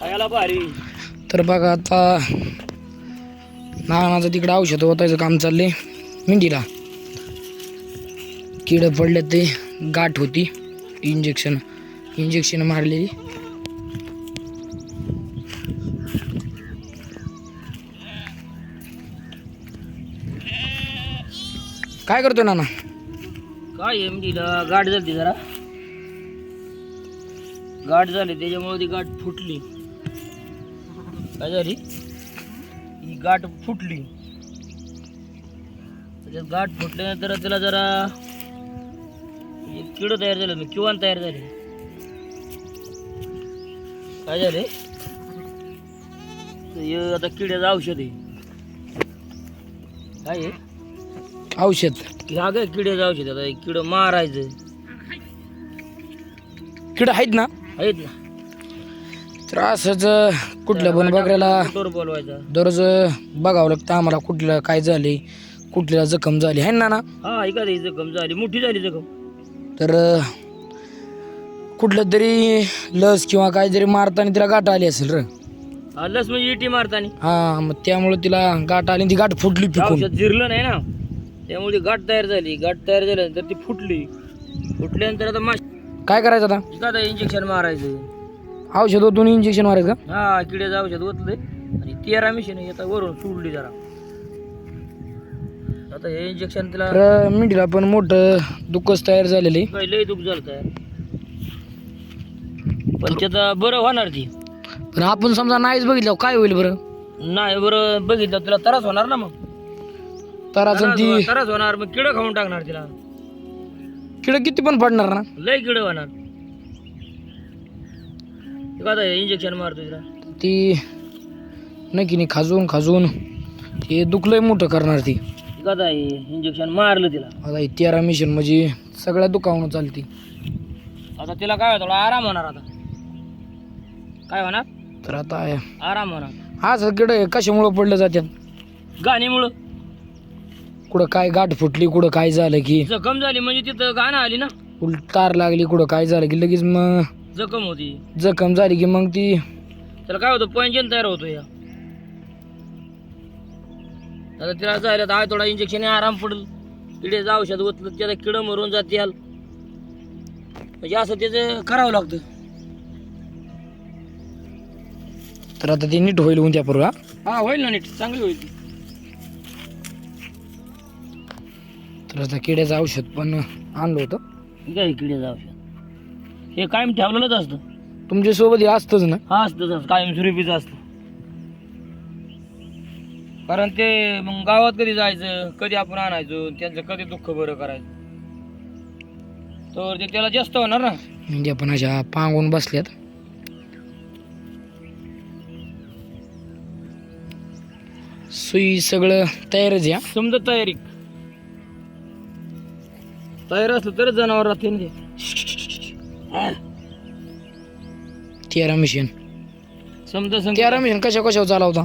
खायला भारी. तर बघा आता नानाचं तिकडं औषध ओतायचं काम चाललंय. मेंढीला किड पडले ते गाठ होती इंजेक्शन इंजेक्शन मारलेली. काय करतो नाना? काय म्हणजे गाठ झाली जरा. गाठ झाली त्याच्यामुळे ती गाठ फुटली. काय झाली ही गाठ फुटली. त्याच्यात गाठ फुटल्यानंतर त्याला जरा किड तयार झालं म्हणजे किवान तयार झाले. काय झाले? हे आता किड्याचं औषध आहे. काय आहे औषध. ह्या काय किड्याचं औषध आता किड मारायचं. किड आहेत ना? आहेत ना. तर असंच कुठल्या पण बकऱ्याला बोलवायचा? दररोज बघावं लागतं आम्हाला कुठलं काय झाले कुठल्याला जखम झाली आहे ना ना हा ही जखम झाली मोठी झाली जखम. तर कुठलं तरी लस किंवा काहीतरी मारताना तिला गाठ आली असेल र. हा, लस म्हणजे इटी मारतानी. हा मग त्यामुळे तिला गाठ आली आणि ती गाठ फुटली पिकून औषध जिरलं नाही ना. त्यामुळे ती गाठ तयार झाली. गाठ तयार झाल्यानंतर ती फुटली. फुटल्यानंतर आता माश काय करायचं आता? एखादा इंजेक्शन मारायचं. औषध ओतून इंजेक्शन मारायचं का? हा किड्याचं औषध ओतलंय. आणि तेरा मिशन आता वरून सोडली जरा. आता हे इंजेक्शन तिला तर मिठीला पण मोठं दुःखच तयार झालेलं आहे. काही लय दुःख झालं तयार. पण त्याचा बरं होणार ती. पण आपण समजा नाहीच बघितलं काय होईल बरं? नाही बरं बघितलं तुला त्रास होणार ना मग. तर अजून ती त्रास होणार. मग किड खाऊन टाकणार तिला. किड किती पण पडणार ना. लय किड होणार. इंजेक्शन मारतो तिला ती नक्की नाही खाजून खाजून ते दुखलंय मोठं करणार ती. काय इंजेक्शन मारलं तिला. आता ही तेरा मिशन म्हणजे सगळ्या दुखावून चालती. आता तिला काय थोडा आराम होणार आता. काय होणार? तर आता आराम होणार. हा सगळं कशामुळं पडलं जात्यात? गाणीमुळं. कुठं काय गाठ फुटली कुठं काय झालं की? जखम झाली म्हणजे तिथं गाणं आली ना. उलट तार लागली कुठं काय झालं की लगेच मग जखम होती. जखम झाली की मग ती त्याला काय होतं पंचन तयार होतो या. आता तिला जायला तर आहे थोडा इंजेक्शन आराम पडेल. किडे औषध ओतलं त्याला किड मरून जाते याल. म्हणजे असं त्याचं करावं लागतं. तर आता ती नीट होईल उद्या परवा. हा होईल ना नीट. चांगली होईल ती. तर आता किड्याचं औषध पण आणलं होतं. काय किड्याचं औषध. हे कायम ठेवलेलंच असतं. तुमच्यासोबत हे असतंच ना? हा असतं. तसं कायम असतं. कारण ते मग गावात कधी जायचं कधी आपण आणायचो त्यांचं कधी दुःख बरं करायचं. तर ते त्याला जास्त होणार ना. म्हणजे आपण अशा पांगून बसल्यात. सुई सगळं तयारच हा. समजा तयारी. तयार असलं तरच जनावर राहते ना ते. तेरा मिशन समजा समजा. तेरा मिशन कशा कशावर चालवता?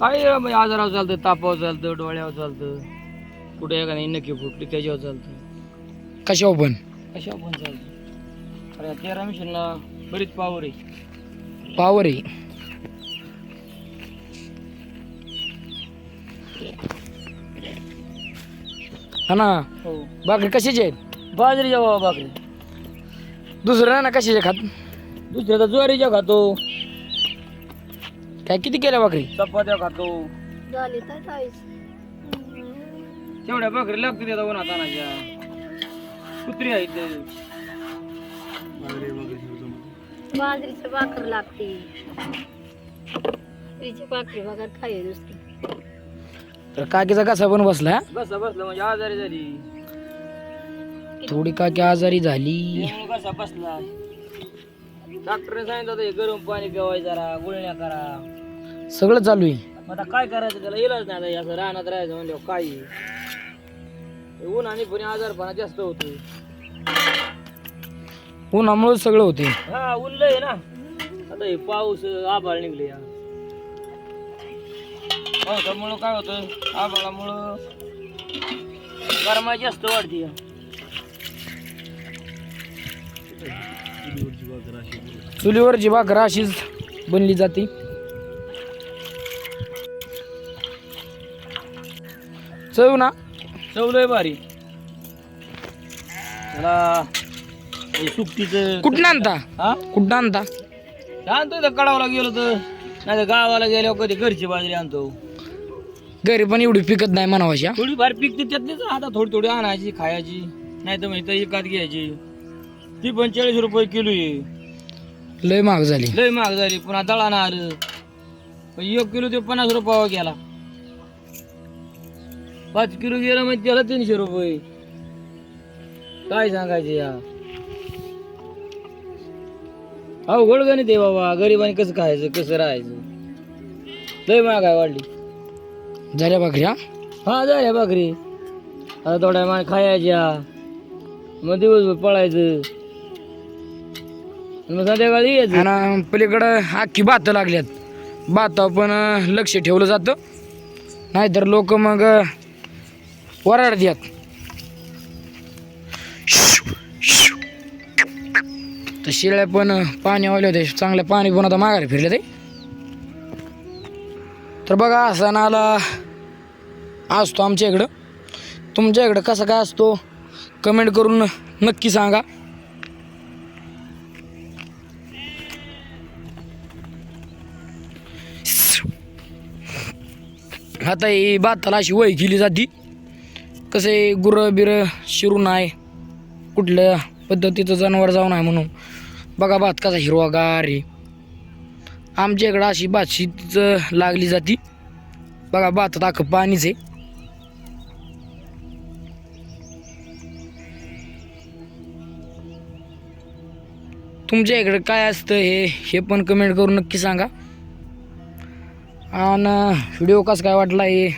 काय म्हणजे आजारावर चालतं तापावर चालतं डोळ्यावर चालतं कुठे एखादी नक्की फुटली त्याच्यावर चालतं कशावर पण? कशा पण चालतं अरे तेरा मिशनला बरीच पावर आहे. पावर आहे. हा ना? हो. बाकरी कशाची आहेत? बाजरीच्या बाबा बाकरी दुसरं ना कशाचे खात? दुसऱ्या तर ज्वारीच्या खातो. काय किती केल्या बाकरी चपात्या खातो. तेवढ्या भाकरी लागते त्याचा उन्हात आणायच्या. कुत्री आहेत बाजरीची भाकर लागते. तिची भाकरी खाई दुसरी तर काकीचा कसा पण बसला बसा बसला म्हणजे आजारी झाली. थोडी काकी आजारी झाली. कसा बसला. डॉक्टरने सांगितलं होतं हे गरम पाणी पिवायचं जरा गुळण्या करा. सगळं चालू आहे. आता काय करायचं त्याला? इलाज नाही आता हे असं रानात राहायचं म्हणल्यावर काय ऊन आणि पुणे आजारपणा जास्त होतोय. उन्हामुळे सगळं होते हा ऊन लय ना. आता हे पाऊस आभाळ निघले या. पावसामुळं काय होतं आभाळामुळं गरमाई जास्त वाढते या. चुलीवरची भाकर अशीच बनली जाते. चव ना. चवलंय भारी. त्याला हे सुकटीचं कुठं आणता? हा? कुठं आणता? आणतो इथं कडावला गेलो तर. नाही तर गावाला गेल्यावर कधी घरची बाजरी आणतो. घरी पण एवढी पिकत नाही म्हणावाशी हा. थोडीफार पिकते त्यातलीच आता थोडी थोडी आणायची खायची. नाही तर म्हणजे एकात घ्यायची. ती पंचेचाळीस रुपये किलो आहे. लय महाग झाली. लय महाग झाली. पुन्हा दळाना आलं पण एक किलो ते पन्नास रुपयावर गेला. पाच किलो गेलं म्हणजे त्याला तीनशे रुपये. काय सांगायचे या? अवघड गणित आहे बाबा. गरिबांनी कसं खायचं कसं राहायचं? लय महागाय वाढली. झाल्या भाकरी हा? झाल्या भाकरी. आता थोड्या मान खायच्या. मग दिवसभर पळायचं. संध्याकाळी यायचं आणि पलीकडं अख्खी भात लागल्यात. भातावर पण लक्ष ठेवलं जातं. नाहीतर लोक मग अं, वराडतात तर शिळ्या पण पाणी आले होते चांगलं पाणी पण आता माघारी फिरले ते. तर बघा असा नाला असतो आमच्या इकडं. तुमच्या इकडं कसा काय असतो? कमेंट करून नक्की सांगा. आता ही भाताला अशी वय केली जाती. कसं आहे गुरं बिरं शिरून आहे कुठल्या पद्धतीचं जनावर जाऊन आहे म्हणून. बघा भात कसा हिरवागार आहे. आमच्या इकडं अशी भात शेतीचं लागली जाती. बघा भातात अख्खं पाणीच आहे. तुमच्या इकडं काय असतं हे हे पण कमेंट करून नक्की सांगा. आणि व्हिडिओ कसा काय वाटला हे?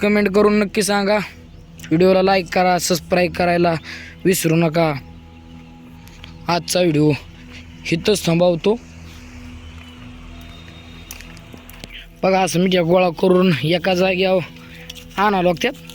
कमेंट करून नक्की सांगा. व्हिडिओला लाईक करा सबस्क्राईब करायला विसरू नका. आजचा व्हिडिओ इथंच थांबवतो. बघा असं मी गोळा करून एका जाग्यावर आणा लागतात